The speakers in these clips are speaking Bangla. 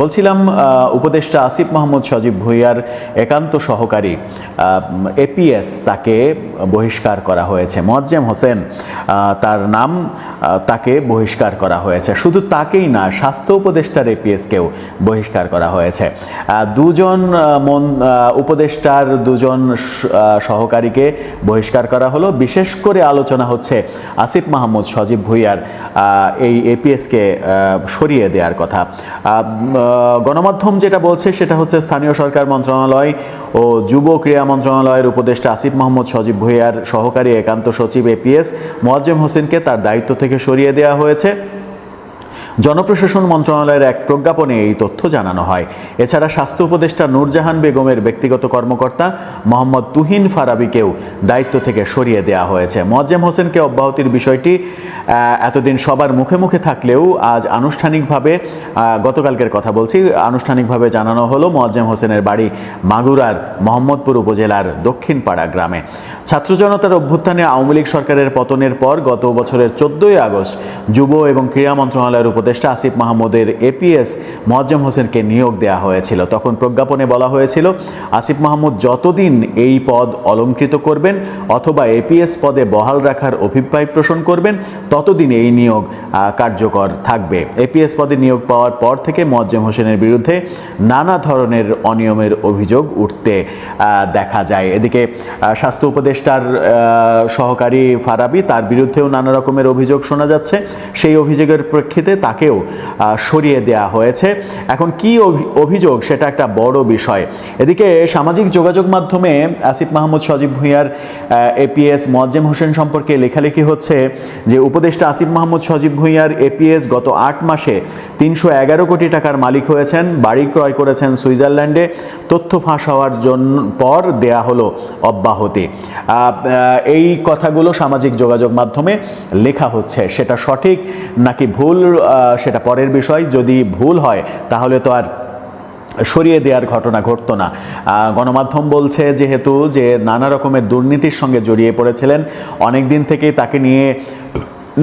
বলছিলাম উপদেষ্টা আসিফ মাহমুদ সজীব ভুইয়ার একান্ত সহকারী এপিএস তাকে বহিষ্কার করা হয়েছে। মোয়াজ্জেম হোসেন তার নাম তাকে বহিষ্কার করা হয়েছে। শুধু তাকেই না, স্বাস্থ্য উপদেষ্টার এপিএসকেও বহিষ্কার করা হয়েছে। দুজন মন উপদেষ্টার দুজন সহকারীকে বহিষ্কার করা হলো। বিশেষ করে আলোচনা হচ্ছে আসিফ মাহমুদ সজীব ভুইয়ার এই এপিএসকে সরিয়ে দেওয়ার কথা। গণমাধ্যম যেটা বলছে সেটা হচ্ছে স্থানীয় সরকার মন্ত্রণালয় ও যুব ক্রীড়া মন্ত্রণালয়ের উপদেষ্টা আসিফ মোহাম্মদ সজীব ভুইয়ার সহকারী একান্ত সচিব এপিএস মোয়াজ্জেম হোসেনকে তার দায়িত্ব থেকে সরিয়ে দেওয়া হয়েছে। জনপ্রশাসন মন্ত্রণালয়ের এক প্রজ্ঞাপনে এই তথ্য জানানো হয়। এছাড়া স্বাস্থ্য উপদেষ্টা নূরজাহান বেগমের ব্যক্তিগত কর্মকর্তা মোহাম্মদ তুহিন ফারাবিকেও দায়িত্ব থেকে সরিয়ে দেওয়া হয়েছে। মোয়াজ্জেম হোসেনকে অব্যাহতির বিষয়টি এতদিন সবার মুখে মুখে থাকলেও আজ আনুষ্ঠানিকভাবে গতকালকের কথা বলছি, আনুষ্ঠানিকভাবে জানানো হলো মোয়াজ্জেম হোসেনের বাড়ি মাগুরার মোহাম্মদপুর উপজেলার দক্ষিণপাড়া গ্রামে। ছাত্র জনতার অভ্যুত্থানে আওয়ামী লীগ সরকারের পতনের পর গত বছরের চোদ্দই আগস্ট যুব এবং ক্রীড়া মন্ত্রণালয়ের উপদেষ্টা আসিফ মাহমুদের এপিএস মোয়াজ্জেম হোসেনকে নিয়োগ দেওয়া হয়েছিল। তখন প্রজ্ঞাপনে বলা হয়েছিল, আসিফ মাহমুদ যতদিন এই পদ অলঙ্কৃত করবেন অথবা এপিএস পদে বহাল রাখার অভিপ্রায় পোষণ করবেন, ততদিন এই নিয়োগ কার্যকর থাকবে। এপিএস পদে নিয়োগ পাওয়ার পর থেকে মোয়াজ্জেম হোসেনের বিরুদ্ধে নানা ধরনের অনিয়মের অভিযোগ উঠতে দেখা যায়। এদিকে স্বাস্থ্য উপদেষ্টার সহকারী ফারাবি তার বিরুদ্ধেও নানা রকমের অভিযোগ শোনা যাচ্ছে। সেই অভিযোগের প্রেক্ষিতে তাকেও সরিয়ে দেওয়া হয়েছে। এখন কি অভি- অভিযোগ সেটা একটা বড় বিষয়। এদিকে সামাজিক যোগাযোগ মাধ্যমে আসিফ মাহমুদ সজীব ভুঁইয়ার এপিএস মোয়াজ্জেম হোসেন সম্পর্কে লেখালেখি হচ্ছে যে উপদেষ্টা আসিফ মাহমুদ সজীব ভুঁইয়ার এপিএস গত আট মাসে তিনশো এগারো কোটি টাকার মালিক হয়েছেন, বাড়ি ক্রয় করেছেন সুইজারল্যান্ডে, তথ্য ফাঁস হওয়ার জন্য পর দেয়া হলো অব্যাহতি। এই কথাগুলো সামাজিক যোগাযোগ মাধ্যমে লেখা হচ্ছে, সেটা সঠিক নাকি ভুল সেটা পরের বিষয়। যদি ভুল হয়, তাহলে তো আর সরিয়ে দেওয়ার ঘটনা ঘটতো না। গণমাধ্যম বলছে যেহেতু যে নানা রকমের দুর্নীতির সঙ্গে জড়িয়ে পড়েছিলেন, অনেক দিন থেকেই তাকে নিয়ে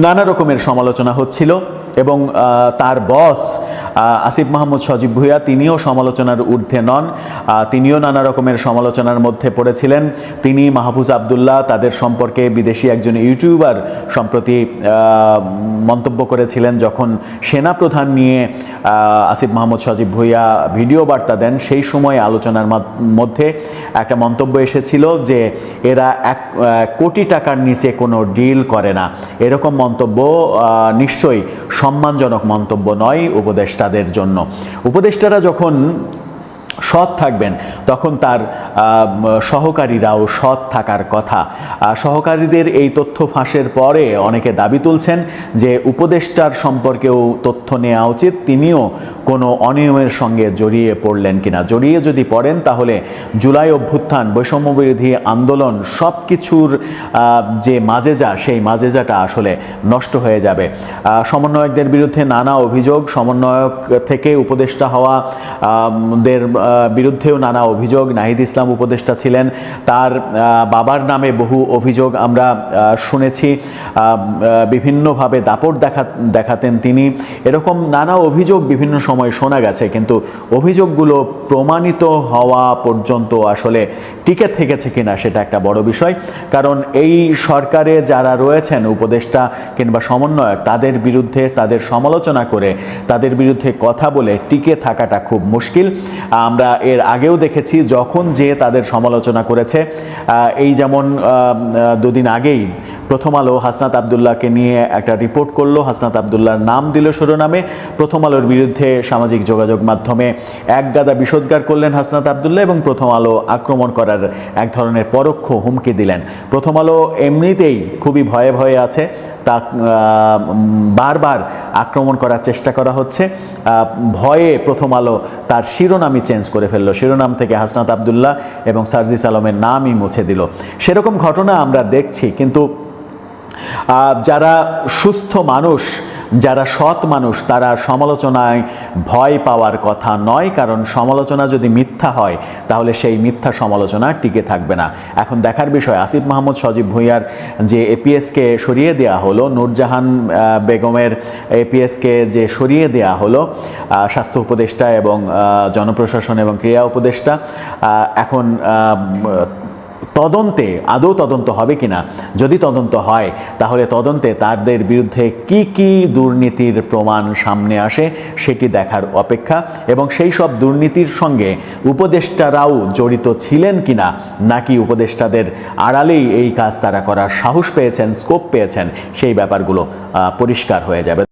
নানা রকমের সমালোচনা হচ্ছিল এবং তার বস আসিফ মাহমুদ সজীব ভুইয়া, তিনিও সমালোচনার ঊর্ধ্বে নন। তিনিও নানা রকমের সমালোচনার মধ্যে পড়েছিলেন। তিনি মাহফুজ আবদুল্লাহ, তাদের সম্পর্কে বিদেশি একজন ইউটিউবার সম্প্রতি মন্তব্য করেছিলেন যখন সেনা প্রধান নিয়ে আসিফ মাহমুদ সজীব ভুইয়া ভিডিও বার্তা দেন। সেই সময় আলোচনার মধ্যে একটা মন্তব্য এসেছিল যে এরা এক কোটি টাকার নিচে কোনো ডিল করে না। এরকম মন্তব্য নিশ্চয়ই সম্মানজনক মন্তব্য নয় উপদেষ্টাদের জন্য। উপদেষ্টারা যখন সৎ থাকবেন, তখন তার সহকারীরাও সৎ থাকার কথা। সহকারীদের এই তথ্য ফাঁসের পরে অনেকে দাবি তুলছেন যে উপদেষ্টার সম্পর্কেও তথ্য নেওয়া উচিত। তিনিও কোনো অনিয়মের সঙ্গে জড়িয়ে পড়লেন কিনা? জড়িয়ে যদি পড়েন, তাহলে জুলাই অভ্যুত্থান, বৈষম্য বিরোধী আন্দোলন সব কিছুর যে মাজেজা, সেই মাজেজাটা আসলে নষ্ট হয়ে যাবে। সমন্বয়কদের বিরুদ্ধে নানা অভিযোগ, সমন্বয়ক থেকে উপদেষ্টা হওয়া দের বিরুদ্ধেও নানা অভিযোগ। নাহিদ ইসলাম উপদেষ্টা ছিলেন, তার বাবার নামে বহু অভিযোগ আমরা শুনেছি। বিভিন্নভাবে দাপট দেখা, দেখাতেন তিনি। এরকম নানা অভিযোগ বিভিন্ন সময় শোনা গেছে, কিন্তু অভিযোগগুলো প্রমাণিত হওয়া পর্যন্ত আসলে টিকে থেকেছে কিনা সেটা একটা বড় বিষয়। কারণ এই সরকারে যারা রয়েছেন, উপদেষ্টা কিংবা সমন্বয়ক, তাদের বিরুদ্ধে তাদের সমালোচনা করে তাদের বিরুদ্ধে কথা বলে টিকে থাকাটা খুব মুশকিল। আমরা এর আগেও দেখেছি, যখন যে তাদের সমালোচনা করেছে এই যেমন দুদিন আগেই প্রথম আলো হাসনাত আবদুল্লাহকে নিয়ে একটা রিপোর্ট করল। হাসনাত আবদুল্লাহর নাম দিল শিরোনামে। প্রথম আলোর বিরুদ্ধে সামাজিক যোগাযোগ মাধ্যমে এক গাদা বিষোদ্গার করলেন হাসনাত আবদুল্লাহ এবং প্রথম আলো আক্রমণ করার এক ধরনের পরোক্ষ হুমকি দিলেন। প্রথম আলো এমনিতেই খুবই ভয়ে ভয়ে আছে। তা বারবার আক্রমণ করার চেষ্টা করা হচ্ছে। ভয়ে প্রথম আলো তার শিরোনামই চেঞ্জ করে ফেলল। শিরোনাম থেকে হাসনাত আবদুল্লাহ এবং সার্জিস আলমের নামই মুছে দিল। সেরকম ঘটনা আমরা দেখছি, কিন্তু যারা সুস্থ মানুষ, যারা সৎ মানুষ, তারা সমালোচনায় ভয় পাওয়ার কথা নয়, কারণ সমালোচনা যদি মিথ্যা হয়, তাহলে সেই মিথ্যা সমালোচনা টিকে থাকবে না। এখন দেখার বিষয়, আসিফ মাহমুদ, সজীব ভুঁইয়ার যে এপিএসকে সরিয়ে দেওয়া হলো, নূরজাহান বেগমের এপিএসকে যে সরিয়ে দেওয়া হলো স্বাস্থ্য উপদেষ্টা এবং জনপ্রশাসন এবং ক্রিয়া উপদেষ্টা এখন তদন্তে আদৌ তদন্ত হবে কিনা? যদি তদন্ত হয়, তাহলে তদন্তে তাদের বিরুদ্ধে কি কি দুর্নীতির প্রমাণ সামনে আসে সেটি দেখার অপেক্ষা এবং সেই সব দুর্নীতির সঙ্গে উপদেষ্টারাও জড়িত ছিলেন কিনা, নাকি উপদেষ্টাদের আড়ালেই এই কাজ তারা করার সাহস পেয়েছেন স্কোপ পেয়েছেন, সেই ব্যাপারগুলো পরিষ্কার হয়ে যাবে।